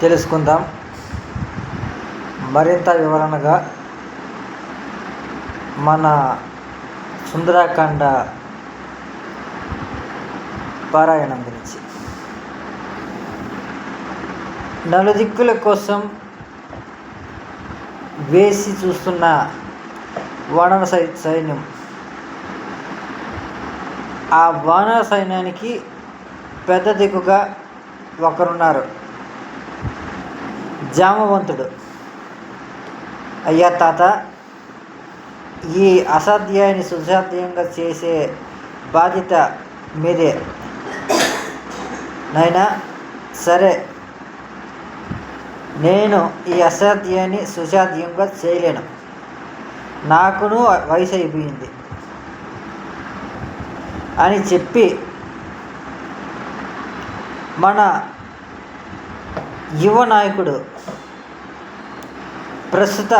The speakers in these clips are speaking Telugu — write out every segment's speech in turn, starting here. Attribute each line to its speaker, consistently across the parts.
Speaker 1: తెలుసుకుందాం. మరింత వివరణగా మన సుందరాకాండ పారాయణం గురించి. నలుదిక్కుల కోసం వేసి చూస్తున్న వానర సై సైన్యం. ఆ వానర సైన్యానికి పెద్ద దిక్కుగా ఒకరున్నారు. జామవంతుడు. అయ్యా తాత ఈ అసాధ్యాన్ని సుసాధ్యంగా చేసే బాధ్యత మీదే. నైనా సరే. నేను ఈ అసాధ్యాన్ని సుసాధ్యంగా చేయలేను. నాకును వయసు అయిపోయింది. అని చెప్పి మన యువ నాయకుడు ప్రస్తుత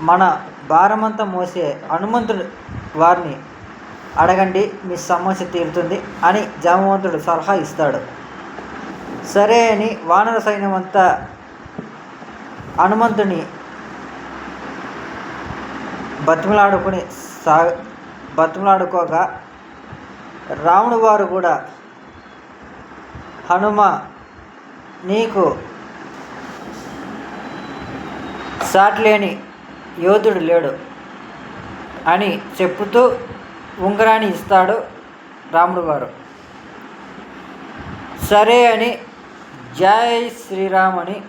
Speaker 1: మన భారమంతా మోసే హనుమంతుడు వారిని అడగండి మీ సమస్య తీరుతుంది అని జామవంతుడు సలహా ఇస్తాడు. సరే అని వానర సైన్యం అంతా హనుమంతుని బతిమలాడుకుని సా బతిమలాడుకోగా రాముడు వారు కూడా హనుమ నీకు సాట్లేని యోధుడు లేడు అని చెప్పుతూ ఉంగరాన్ని ఇస్తాడు రాముడు వారు. సరే అని జై శ్రీరామ్ అని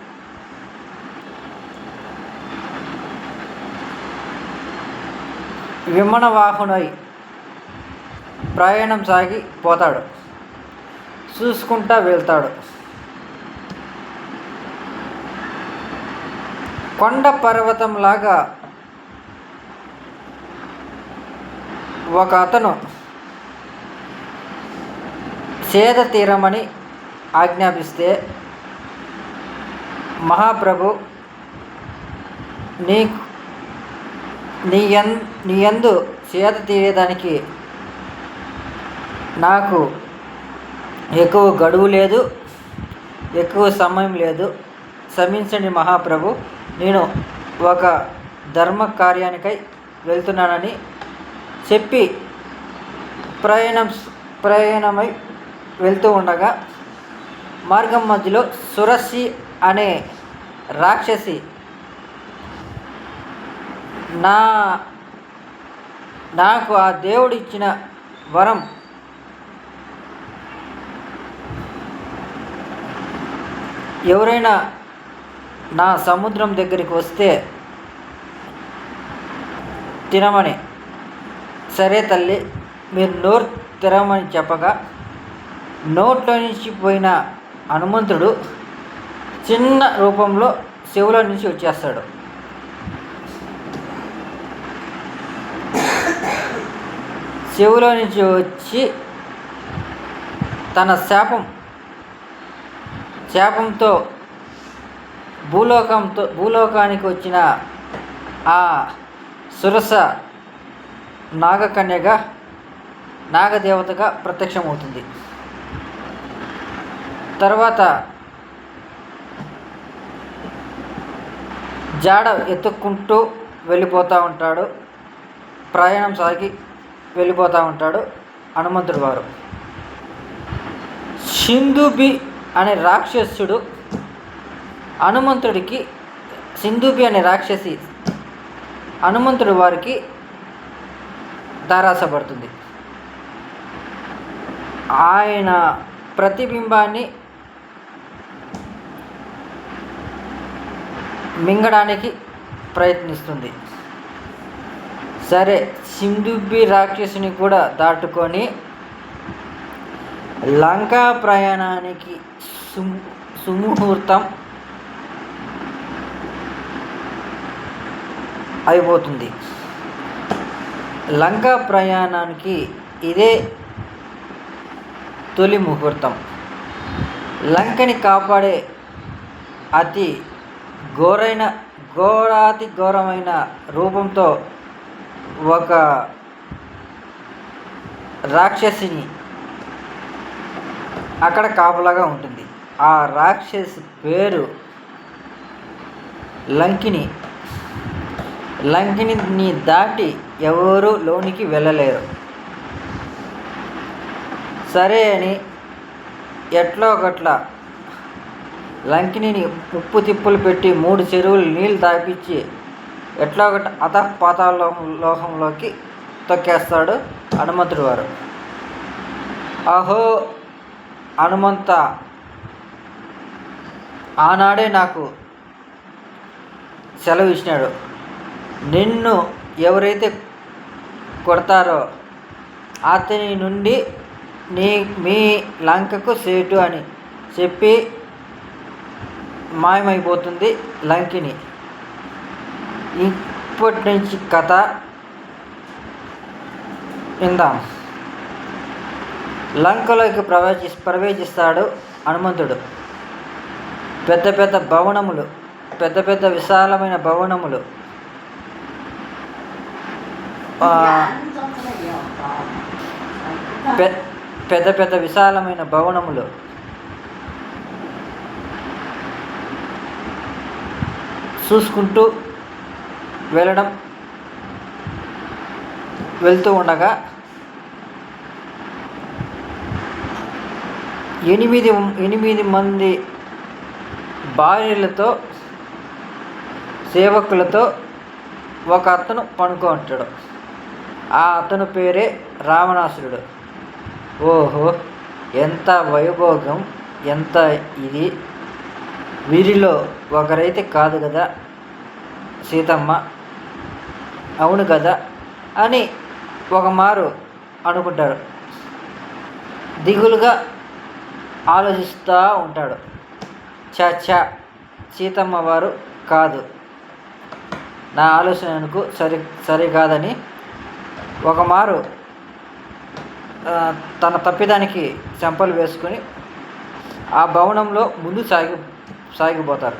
Speaker 1: విమాన ప్రయాణం సాగి పోతాడు. చూసుకుంటా వెళ్తాడు. కొండ పర్వతంలాగా ఒక అతను సేద తీరమని ఆజ్ఞాపిస్తే మహాప్రభు నీ నీ ఎన్ నీ యందు సేద తీరేదానికి నాకు ఎక్కువ గడువు లేదు ఎక్కువ సమయం లేదు. క్షమించండి మహాప్రభు. నేను ఒక ధర్మ కార్యానికై వెళ్తున్నానని చెప్పి ప్రయాణం ప్రయాణమై వెళ్తూ ఉండగా మార్గం మధ్యలో సురసి అనే రాక్షసి నా నాకు ఆ దేవుడు ఇచ్చిన వరం ఎవరైనా నా సముద్రం దగ్గరికి వస్తే తినమని. సరే తల్లి మీరు నోరు తెరవమని చెప్పగా నోట్లో నుంచి పోయిన హనుమంతుడు చిన్న రూపంలో శివుల నుంచి వచ్చేస్తాడు. శివులో నుంచి వచ్చి తన శాపం శాపంతో భూలోకంతో భూలోకానికి వచ్చిన ఆ సురస నాగకన్యగా నాగదేవతగా ప్రత్యక్షమవుతుంది. తర్వాత జాడ ఎత్తుక్కుంటూ వెళ్ళిపోతూ ఉంటాడు. ప్రయాణం సాగి వెళ్ళిపోతూ ఉంటాడు హనుమంతుడు వారు. సింధుబి అనే రాక్షసుడు హనుమంతుడికి సింధూపి అనే రాక్షసి హనుమంతుడి వారికి ధారాసపడుతుంది ఆయన ప్రతిబింబాన్ని మింగడానికి ప్రయత్నిస్తుంది. సరే సింధుబ్బి రాక్షసుని కూడా దాటుకొని లంకా ప్రయాణానికి సుముహూర్తం అయిపోతుంది. లంక ప్రయాణానికి ఇదే తొలి ముహూర్తం. లంకని కాపాడే అతి ఘోరైన ఘోరాతి ఘోరమైన రూపంతో ఒక రాక్షసిని అక్కడ కాపలాగా ఉంటుంది. ఆ రాక్షసి పేరు లంకిని లంకిని దాటి ఎవరు లోనికి వెళ్ళలేరు. సరే అని ఎట్లా గట్ల లంకిని ఉప్పు తిప్పులు పెట్టి మూడు చెరువులు నీళ్ళు తాపించి ఎట్లా ఒకటి అధపాతాళ లోహంలోకి తొక్కేస్తాడు హనుమంతుడు వారు అహో హనుమంత! ఆనాడే నాకు సెలవు ఇచ్చినాడు. నిన్ను ఎవరైతే కొడతారో అతని నుండి నీ మీ లంకకు సేటు అని చెప్పి మాయమైపోతుంది లంకిని. ఇప్పటి నుంచి కథ విందాం. లంకలోకి ప్రవేశి ప్రవేశిస్తాడు హనుమంతుడు. పెద్ద పెద్ద భవనములు పెద్ద పెద్ద విశాలమైన భవనములు పెద్ద పెద్ద విశాలమైన భవనములు. చూసుకుంటూ వెళ్ళడం వెళ్తూ ఉండగా ఎనిమిది ఎనిమిది మంది భార్యలతో సేవకులతో ఒక అతను పనుకో ఉంటాడు ఆ అతను పేరే రావణాసురుడు. ఓహో ఎంత వైభోగం ఎంత ఇది. వీరిలో ఒకరైతే కాదు కదా సీతమ్మ. అవును కదా అని ఒక మారు అనుకుంటారు. దిగులుగా ఆలోచిస్తూ ఉంటాడు. చాచా చా సీతమ్మ వారు కాదు. నా ఆలోచనకు సరి సరికాదని ఒకమారు ఒక మారు తన తప్పిదానికి చెంపలు వేసుకొని ఆ భవనంలో ముందు సాగి సాగిపోతారు.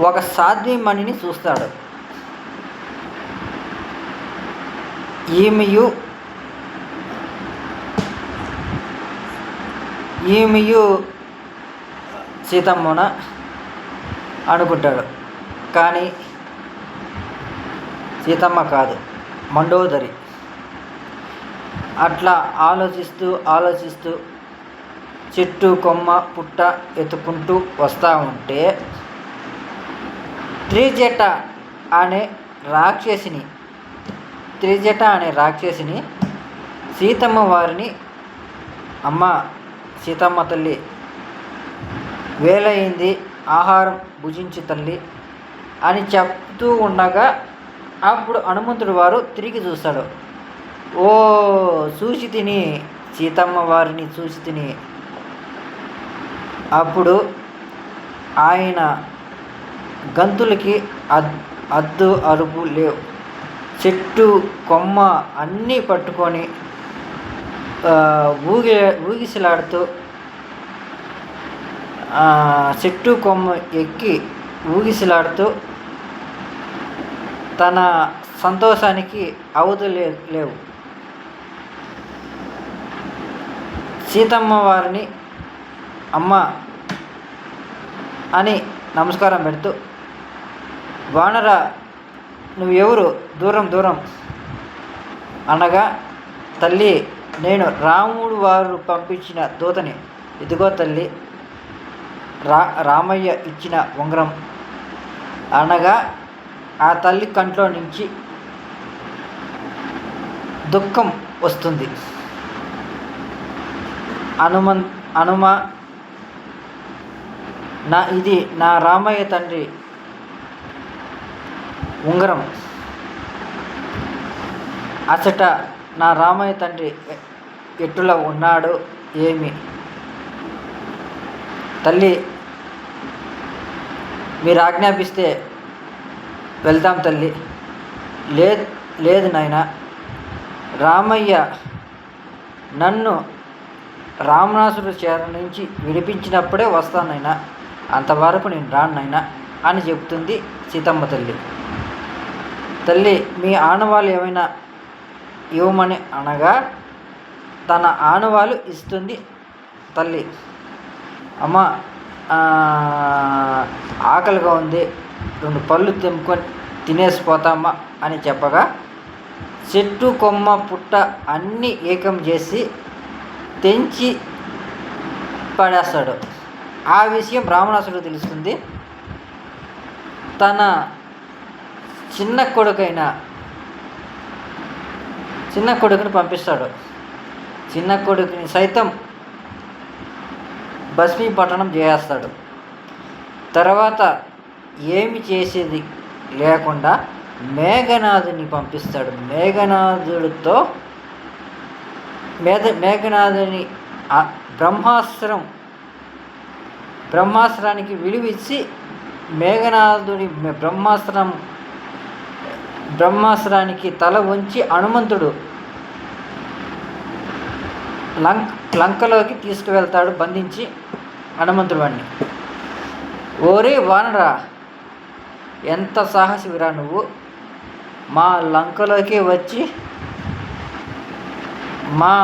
Speaker 1: ఒక సాధ్యమణిని చూస్తాడు. ఈమెయు ఈమెయు సీతమ్మన అనుకుంటాడు. కానీ సీతమ్మ కాదు. మండోదరి. అట్లా ఆలోచిస్తూ ఆలోచిస్తూ చెట్టు కొమ్మ పుట్ట ఎత్తుకుంటూ వస్తూ ఉంటే త్రిజట అనే రాక్షసిని త్రిజట అనే రాక్షసిని సీతమ్మ వారిని అమ్మ సీతమ్మ తల్లి వేలయింది ఆహారం భుజించు తల్లి అని చెప్తూ ఉండగా అప్పుడు హనుమంతుడు వారు తిరిగి చూస్తాడు. ఓ చూసి తిని సీతమ్మ వారిని చూసి తిని. అప్పుడు ఆయన గంతులకి అద్ అద్దు అరుపు లేవు. చెట్టు కొమ్మ అన్నీ పట్టుకొని ఊగి ఊగిసలాడుతూ చెట్టు కొమ్మ ఎక్కి ఊగిసలాడుతూ తన సంతోషానికి అవధులే లేవు. సీతమ్మ వారిని అమ్మ అని నమస్కారం పెడుతూ వానర నువ్వు ఎవరు? దూరం దూరం. అనగా తల్లి నేను రాముడు వారు పంపించిన దూతని. ఇదిగో తల్లి రా రామయ్య ఇచ్చిన ఉంగరం. అనగా ఆ తల్లి కంట్లో నుంచి దుఃఖం వస్తుంది. హనుమన్ హనుమ నా ఇది నా రామయ్య తండ్రి ఉంగరం. అసట నా రామయ్య తండ్రి ఎట్టులో ఉన్నాడు ఏమి? తల్లి మీరు ఆజ్ఞాపిస్తే వెళ్తాం తల్లి. లేదు లేదు నాయన. రామయ్య నన్ను రామనాసుడు చేర నుంచి విడిపించినప్పుడే వస్తానైనా అంతవరకు నేను రాను అని చెప్తుంది సీతమ్మ తల్లి. తల్లి మీ ఆనవాళ్ళు ఏమైనా ఇవ్వమని అనగా తన ఆనవాళ్ళు ఇస్తుంది తల్లి. అమ్మ ఆకలిగా ఉంది. రెండు పళ్ళు తెంపుకొని తినేసిపోతామా అని చెప్పగా చెట్టు కొమ్మ పుట్ట అన్నీ ఏకం చేసి తెంచి పడేస్తాడు. ఆ విషయం రావణాసుడు తెలుస్తుంది. తన చిన్న కొడుకైన చిన్న కొడుకుని పంపిస్తాడు. చిన్న కొడుకుని సైతం భస్మీపట్టణం చేస్తాడు తర్వాత ఏమి చేసేది లేకుండా మేఘనాథుని పంపిస్తాడు. మేఘనాథుడితో మేధ మేఘనాథుని బ్రహ్మాస్త్రం బ్రహ్మాస్త్రానికి విలువిచ్చి మేఘనాథుడి బ్రహ్మాస్త్రం బ్రహ్మాస్త్రానికి తల ఉంచి హనుమంతుడు లంక్ లంకలోకి తీసుకువెళ్తాడు బంధించి హనుమంతుడు వాడిని ఓరే వానరా! ఎంత సాహసివిరా నువ్వు? మా లంకలోకి వచ్చి మా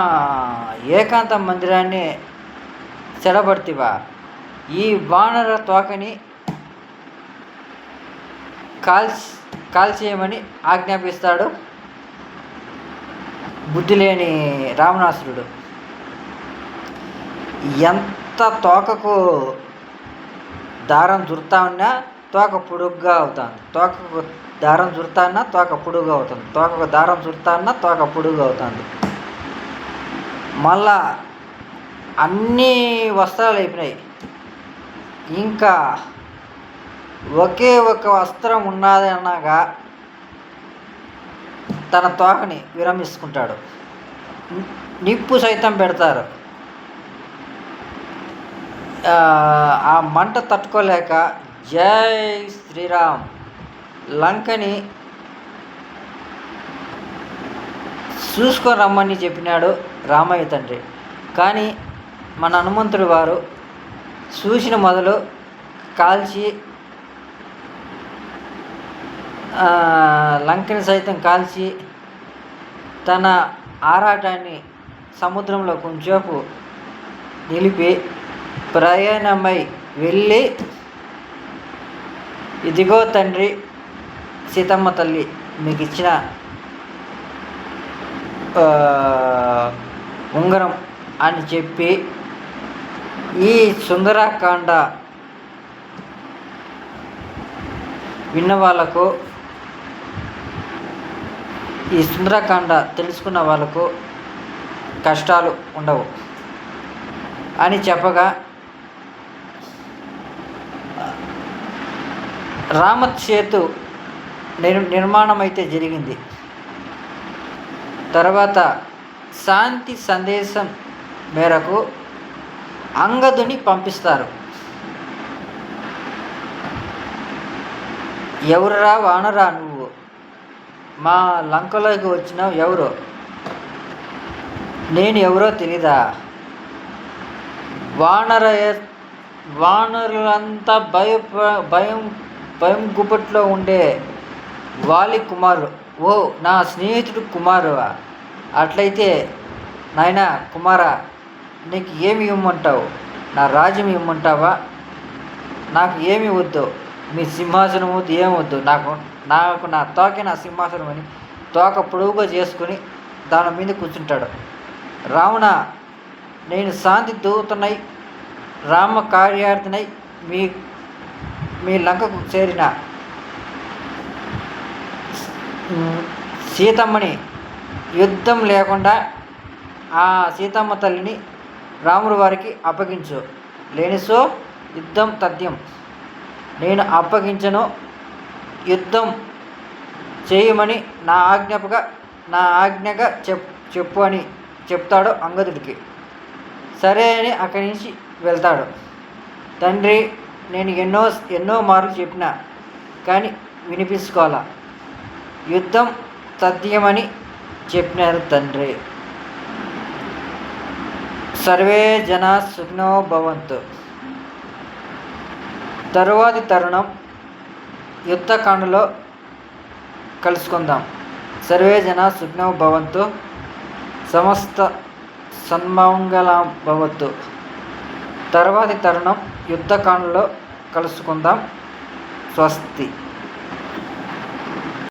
Speaker 1: ఏకాంత మందిరాన్ని చెడబడుతివా ఈ వానర తోకని కాల్చి కాల్చేయమని ఆజ్ఞాపిస్తాడు బుద్ధి లేని రావణాసురుడు. ఎంత తోకకు దారం దుర్తా ఉన్నా తోక పొడుగ్గా అవుతుంది. తోకకు దారం చుడతా తోక పొడుగు అవుతుంది. తోకకు దారం చుడతానా తోక పొడుగు అవుతుంది. మళ్ళా అన్ని వస్త్రాలు అయిపోయినాయి. ఇంకా ఒకే ఒక వస్త్రం ఉన్నది అన్నాగా తన తోకని విరమించుకుంటాడు. నిప్పు సైతం పెడతారు. ఆ మంట తట్టుకోలేక జై శ్రీరామ్. లంకని చూసుకొని రమ్మని చెప్పినాడు రామయ్య తండ్రి. కానీ మన హనుమంతుడు వారు చూసిన మొదలు కాల్చి లంకని సైతం కాల్చి తన ఆరాటాన్ని సముద్రంలో కొంచెంసేపు నిలిపి ప్రయాణమై వెళ్ళి ఇదిగో తండ్రి సీతమ్మ తల్లి మీకు ఇచ్చిన ఉంగరం అని చెప్పి ఈ సుందరకాండ విన్న వాళ్ళకు ఈ సుందరకాండ తెలుసుకున్న వాళ్ళకు కష్టాలు ఉండవు అని చెప్పగా రామసేతు నిర్ నిర్మాణం అయితే జరిగింది. తర్వాత శాంతి సందేశం మేరకు అంగదుని పంపిస్తారు. ఎవరురా వానరా నువ్వు? మా లంకలోకి వచ్చినావు ఎవరు? నేను ఎవరో తెలీదా? వానర వానరులంతా భయ భయం భయం గుప్పట్లో ఉండే వాలి కుమారు ఓ నా స్నేహితుడు కుమారువా? అట్లయితే నాయనా కుమారా నీకు ఏమి ఇవ్వమంటావు నా రాజ్యం ఇవ్వమంటావా నాకు ఏమి వద్దు? మీ సింహాసనం వద్దు ఏం వద్దు? నాకు నాకు నా తోకే నా సింహాసనం అని తోక పొడవుగా చేసుకుని దాని మీద కూర్చుంటాడు. రావణ నేను శాంతి దూతనై రామ కార్యార్థనై మీ మీ లంకకు చేరిన సీతమ్మని యుద్ధం లేకుండా ఆ సీతమ్మ తల్లిని రాముడు వారికి అప్పగించు. లేనిసో యుద్ధం తథ్యం. నేను అప్పగించను యుద్ధం చేయమని నా ఆజ్ఞపగా నా ఆజ్ఞగా చెప్ చెప్పు అని చెప్తాడు అంగదుడికి. సరే అని అక్కడి నుంచి వెళ్తాడు. తండ్రి నేను ఎన్నో ఎన్నో మార్లు చెప్పిన కానీ వినిపించుకోవాలా? యుద్ధం తథ్యమని చెప్పినారు తండ్రి. సర్వే జన సుఖినో భవంతు. తరువాతి తరుణం యుద్ధకాండలో కలుసుకుందాం. సర్వే జన సుఖినో భవంతు. సమస్త సన్మంగళం భవత్తు తర్వాతి తరుణం యుద్ధకాండలో కలుసుకుందాం. స్వస్తి.